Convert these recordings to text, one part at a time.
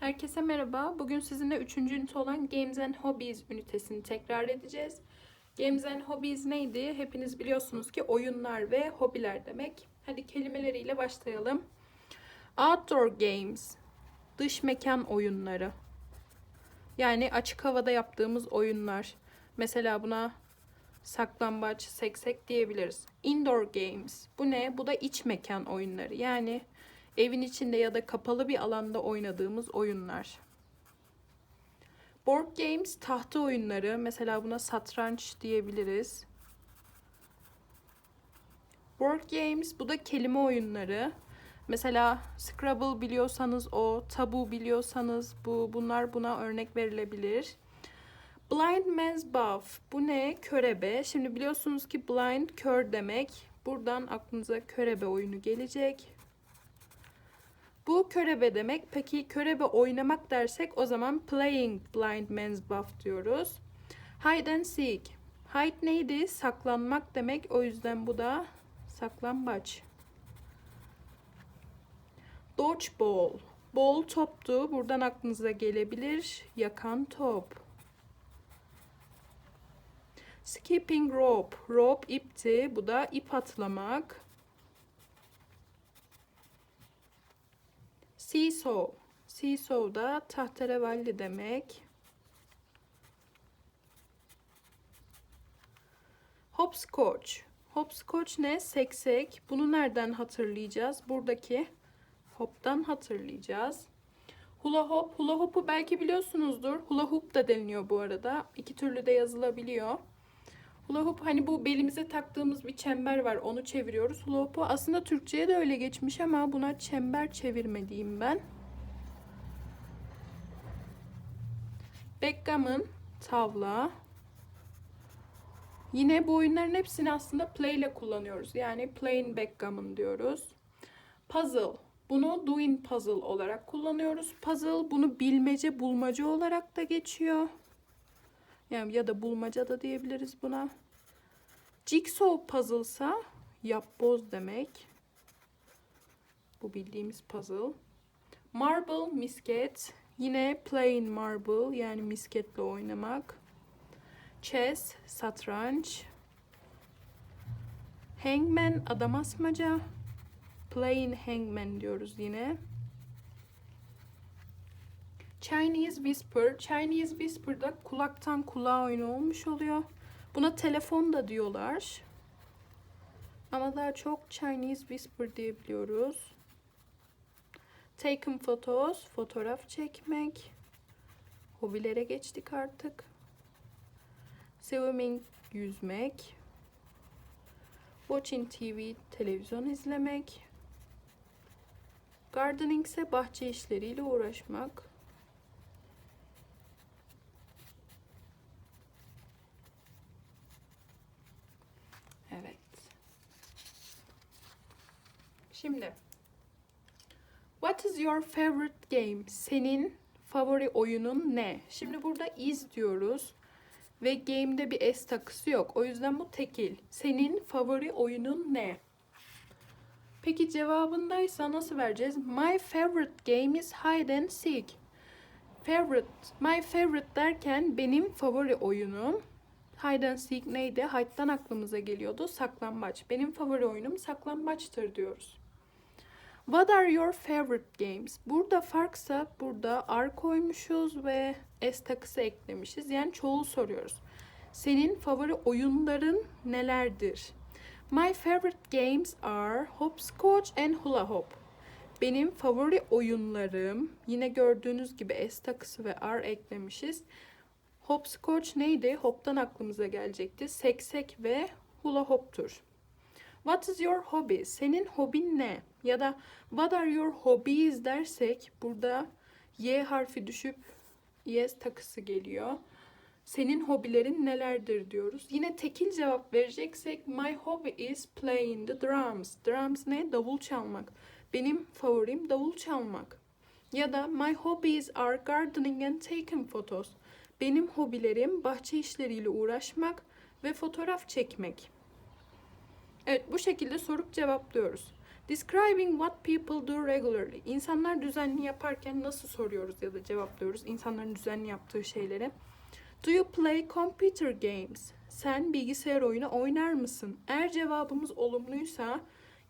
Herkese merhaba. Bugün sizinle 3. ünite olan Games and Hobbies ünitesini tekrar edeceğiz. Games and Hobbies neydi? Hepiniz biliyorsunuz ki oyunlar ve hobiler demek. Hadi kelimeleriyle başlayalım. Outdoor games, dış mekan oyunları. Yani açık havada yaptığımız oyunlar. Mesela buna saklambaç, seksek diyebiliriz. Indoor games. Bu ne? Bu da iç mekan oyunları. Yani evin içinde ya da kapalı bir alanda oynadığımız oyunlar. Board games tahta oyunları. Mesela buna satranç diyebiliriz. Board games bu da kelime oyunları. Mesela Scrabble biliyorsanız o, tabu biliyorsanız bu, bunlar buna örnek verilebilir. Blind Man's Buff. Bu ne? Körebe. Şimdi biliyorsunuz ki blind kör demek. Buradan aklınıza körebe oyunu gelecek. Bu körebe demek. Peki körebe oynamak dersek o zaman playing blind man's buff diyoruz. Hide and seek. Hide neydi? Saklanmak demek. O yüzden bu da saklambaç. Dodgeball. Ball toptu. Buradan aklınıza gelebilir. Yakan top. Skipping rope. Rope ipti. Bu da ip atlamak. Seesaw. Seesaw da tahterevalli demek. Hopscotch. Hopscotch ne? Seksek. Bunu nereden hatırlayacağız? Buradaki hop'tan hatırlayacağız. Hula hop. Hula hop'u belki biliyorsunuzdur. Hula hoop da deniliyor bu arada. İki türlü de yazılabiliyor. Hula hoop hani bu belimize taktığımız bir çember var. Onu çeviriyoruz. Hula hoop'u aslında Türkçe'ye de öyle geçmiş ama buna çember çevirme diyeyim ben. Backgammon, tavla. Yine bu oyunların hepsini aslında play ile kullanıyoruz. Yani playing backgammon diyoruz. Puzzle. Bunu doing puzzle olarak kullanıyoruz. Puzzle bunu bilmece bulmaca olarak da geçiyor. Yani ya da bulmaca da diyebiliriz buna. Jigsaw puzzle'sa yapboz demek. Bu bildiğimiz puzzle. Marble, misket. Yine playing marble yani misketle oynamak. Chess, satranç. Hangman, adam asmaca. Playing hangman diyoruz yine. Chinese Whisper. Chinese Whisper'da kulaktan kulağa oyunu olmuş oluyor. Buna telefon da diyorlar. Ama daha çok Chinese Whisper diyebiliyoruz. Taken photos, fotoğraf çekmek. Hobilere geçtik artık. Swimming, yüzmek. Watching TV, televizyon izlemek. Gardening ise bahçe işleriyle uğraşmak. Evet. Şimdi What is your favorite game? Senin favori oyunun ne? Şimdi burada is diyoruz ve game'de bir s takısı yok. O yüzden bu tekil. Senin favori oyunun ne? Peki cevabındaysa nasıl vereceğiz? My favorite game is hide and seek. Favorite, my favorite derken benim favori oyunum Hide and Seek neydi? Hide'dan aklımıza geliyordu. Saklambaç. Benim favori oyunum saklambaçtır diyoruz. What are your favorite games? Burada farksa burada are koymuşuz ve s takısı eklemişiz. Yani çoğul soruyoruz. Senin favori oyunların nelerdir? My favorite games are hopscotch and hula hop. Benim favori oyunlarım yine gördüğünüz gibi s takısı ve are eklemişiz. Hopscotch neydi? Hop'tan aklımıza gelecekti. Seksek ve hula hop'tur. What is your hobby? Senin hobin ne? Ya da what are your hobbies dersek burada y harfi düşüp yes takısı geliyor. Senin hobilerin nelerdir diyoruz. Yine tekil cevap vereceksek my hobby is playing the drums. Drums ne? Davul çalmak. Benim favorim davul çalmak. Ya da my hobbies are gardening and taking photos. Benim hobilerim bahçe işleriyle uğraşmak ve fotoğraf çekmek. Evet bu şekilde sorup cevaplıyoruz. Describing what people do regularly. İnsanlar düzenli yaparken nasıl soruyoruz ya da cevaplıyoruz insanların düzenli yaptığı şeyleri. Do you play computer games? Sen bilgisayar oyunu oynar mısın? Eğer cevabımız olumluysa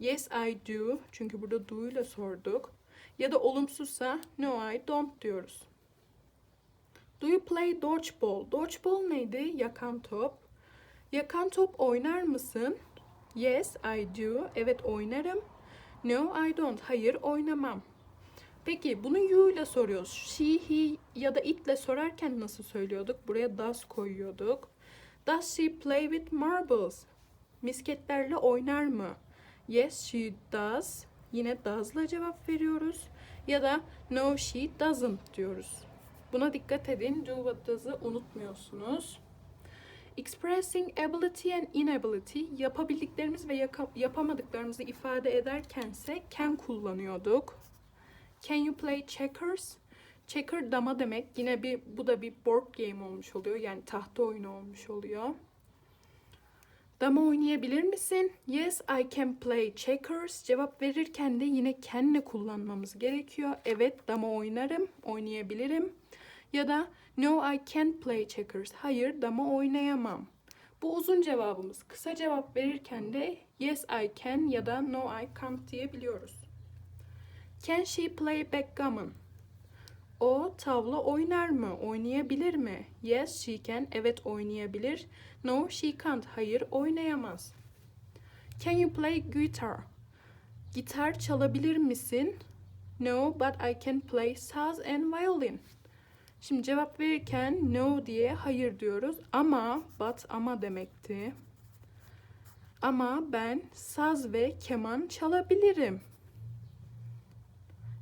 yes I do çünkü burada do ile sorduk. Ya da olumsuzsa no I don't diyoruz. Do you play dodgeball? Dodgeball neydi? Yakan top. Yakan top oynar mısın? Yes, I do. Evet oynarım. No, I don't. Hayır, oynamam. Peki bunu you ile soruyoruz. She, he ya da it ile sorarken nasıl söylüyorduk? Buraya does koyuyorduk. Does she play with marbles? Misketlerle oynar mı? Yes, she does. Yine does'la cevap veriyoruz. Ya da no, she doesn't diyoruz. Buna dikkat edin. Do what does'ı unutmuyorsunuz. Expressing ability and inability yapabildiklerimiz ve yapamadıklarımızı ifade ederkense can kullanıyorduk. Can you play checkers? Checker dama demek. Yine bir bu da bir board game olmuş oluyor. Yani tahta oyunu olmuş oluyor. Dama oynayabilir misin? Yes, I can play checkers. Cevap verirken de yine can'le kullanmamız gerekiyor. Evet, dama oynarım, oynayabilirim. Ya da no, I can't play checkers. Hayır, dama oynayamam. Bu uzun cevabımız. Kısa cevap verirken de yes, I can ya da no, I can't diyebiliyoruz. Can she play backgammon? O tavla oynar mı? Oynayabilir mi? Yes, she can. Evet, oynayabilir. No, she can't. Hayır, oynayamaz. Can you play guitar? Gitar çalabilir misin? No, but I can play saz and violin. Şimdi cevap verirken no diye hayır diyoruz ama but ama demekti. Ama ben saz ve keman çalabilirim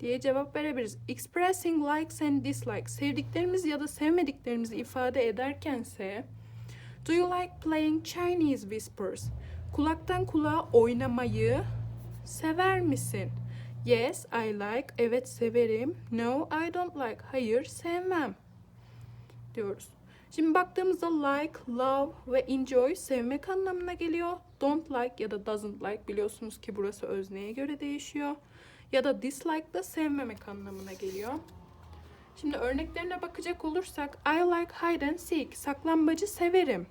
diye cevap verebiliriz. Expressing likes and dislikes. Sevdiklerimizi ya da sevmediklerimizi ifade ederkense Do you like playing Chinese whispers? Kulaktan kulağa oynamayı sever misin? Yes, I like. Evet, severim. No, I don't like. Hayır, sevmem. Diyoruz. Şimdi baktığımızda like, love ve enjoy sevmek anlamına geliyor. Don't like ya da doesn't like biliyorsunuz ki burası özneye göre değişiyor. Ya da dislike da sevmemek anlamına geliyor. Şimdi örneklerine bakacak olursak I like hide and seek. Saklambacı severim.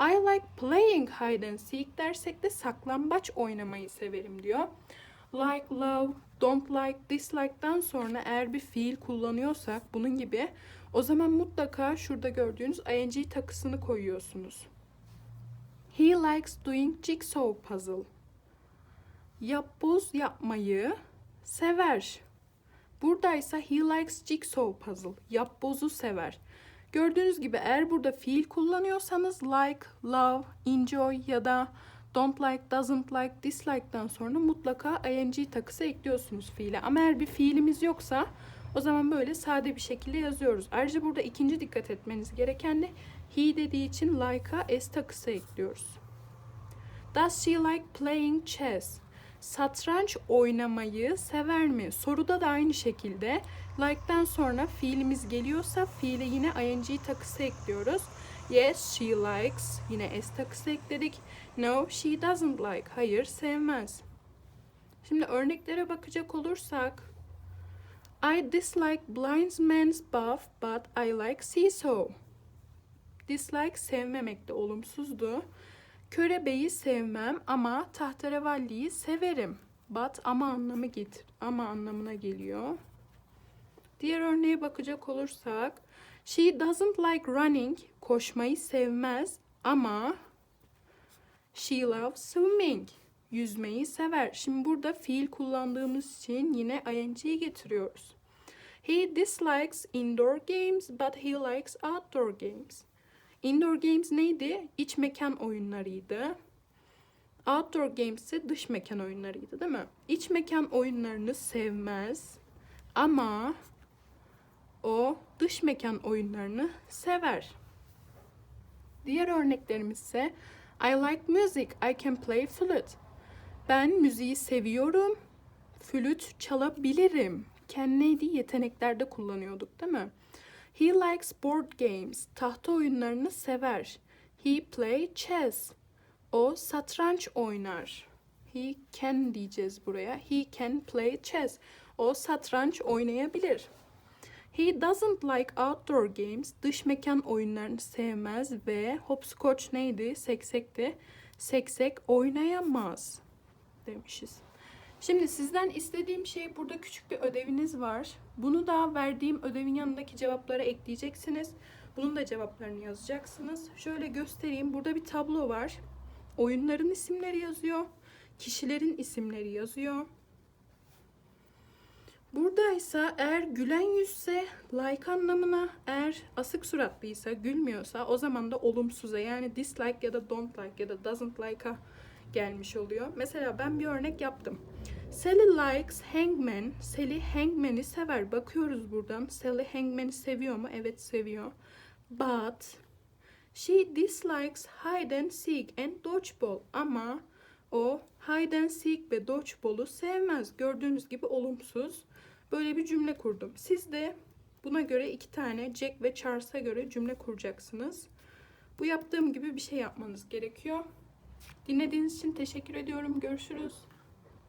I like playing hide and seek dersek de saklambaç oynamayı severim diyor. Like, love, don't like, dislike'dan sonra eğer bir fiil kullanıyorsak bunun gibi o zaman mutlaka şurada gördüğünüz ing takısını koyuyorsunuz. He likes doing jigsaw puzzle. Yapboz yapmayı sever. Buradaysa he likes jigsaw puzzle. Yapbozu sever. Gördüğünüz gibi eğer burada fiil kullanıyorsanız like, love, enjoy ya da don't like, doesn't like, dislike'dan sonra mutlaka ing takısı ekliyorsunuz fiile. Ama eğer bir fiilimiz yoksa o zaman böyle sade bir şekilde yazıyoruz. Ayrıca burada ikinci dikkat etmeniz gereken de he dediği için like'a s takısı ekliyoruz. Does she like playing chess? Satranç oynamayı sever mi? Soruda da aynı şekilde like'dan sonra fiilimiz geliyorsa fiile yine ing takısı ekliyoruz. Yes, she likes. Yine s takısı ekledik. No, she doesn't like. Hayır, sevmez. Şimdi örneklere bakacak olursak I dislike blind man's buff but I like seesaw. Dislike sevmemek de olumsuzdu. Körebeyi sevmem ama tahterevalliyi severim. But ama anlamı getir. Ama anlamına geliyor. Diğer örneğe bakacak olursak She doesn't like running. Koşmayı sevmez ama she loves swimming. Yüzmeyi sever. Şimdi burada fiil kullandığımız için yine ing'yi getiriyoruz. He dislikes indoor games but he likes outdoor games. Indoor games neydi? İç mekan oyunlarıydı. Outdoor games ise dış mekan oyunlarıydı değil mi? İç mekan oyunlarını sevmez ama o dış mekan oyunlarını sever. Diğer örneklerimiz ise I like music, I can play flute. Ben müziği seviyorum, flüt çalabilirim. Ken neydi? Yeteneklerde kullanıyorduk değil mi? He likes board games. Tahta oyunlarını sever. He play chess. O satranç oynar. He can diyeceğiz buraya. He can play chess. O satranç oynayabilir. He doesn't like outdoor games. Dış mekan oyunlarını sevmez ve hopscotch neydi? Seksekti. Seksek oynayamaz demişiz. Şimdi sizden istediğim şey burada küçük bir ödeviniz var. Bunu da verdiğim ödevin yanındaki cevaplara ekleyeceksiniz. Bunun da cevaplarını yazacaksınız. Şöyle göstereyim. Burada bir tablo var. Oyunların isimleri yazıyor. Kişilerin isimleri yazıyor. Burada ise eğer gülen yüzse like anlamına, eğer asık suratlıysa, gülmüyorsa o zaman da olumsuza yani dislike ya da don't like ya da doesn't like'a gelmiş oluyor. Mesela ben bir örnek yaptım. Sally likes Hangman. Sally Hangman'i sever. Bakıyoruz buradan. Sally Hangman'i seviyor mu? Evet seviyor. But she dislikes hide and seek and dodgeball. Ama o hide and seek ve dodgeball'u sevmez. Gördüğünüz gibi olumsuz. Böyle bir cümle kurdum. Siz de buna göre iki tane Jack ve Charles'a göre cümle kuracaksınız. Bu yaptığım gibi bir şey yapmanız gerekiyor. Dinlediğiniz için teşekkür ediyorum. Görüşürüz.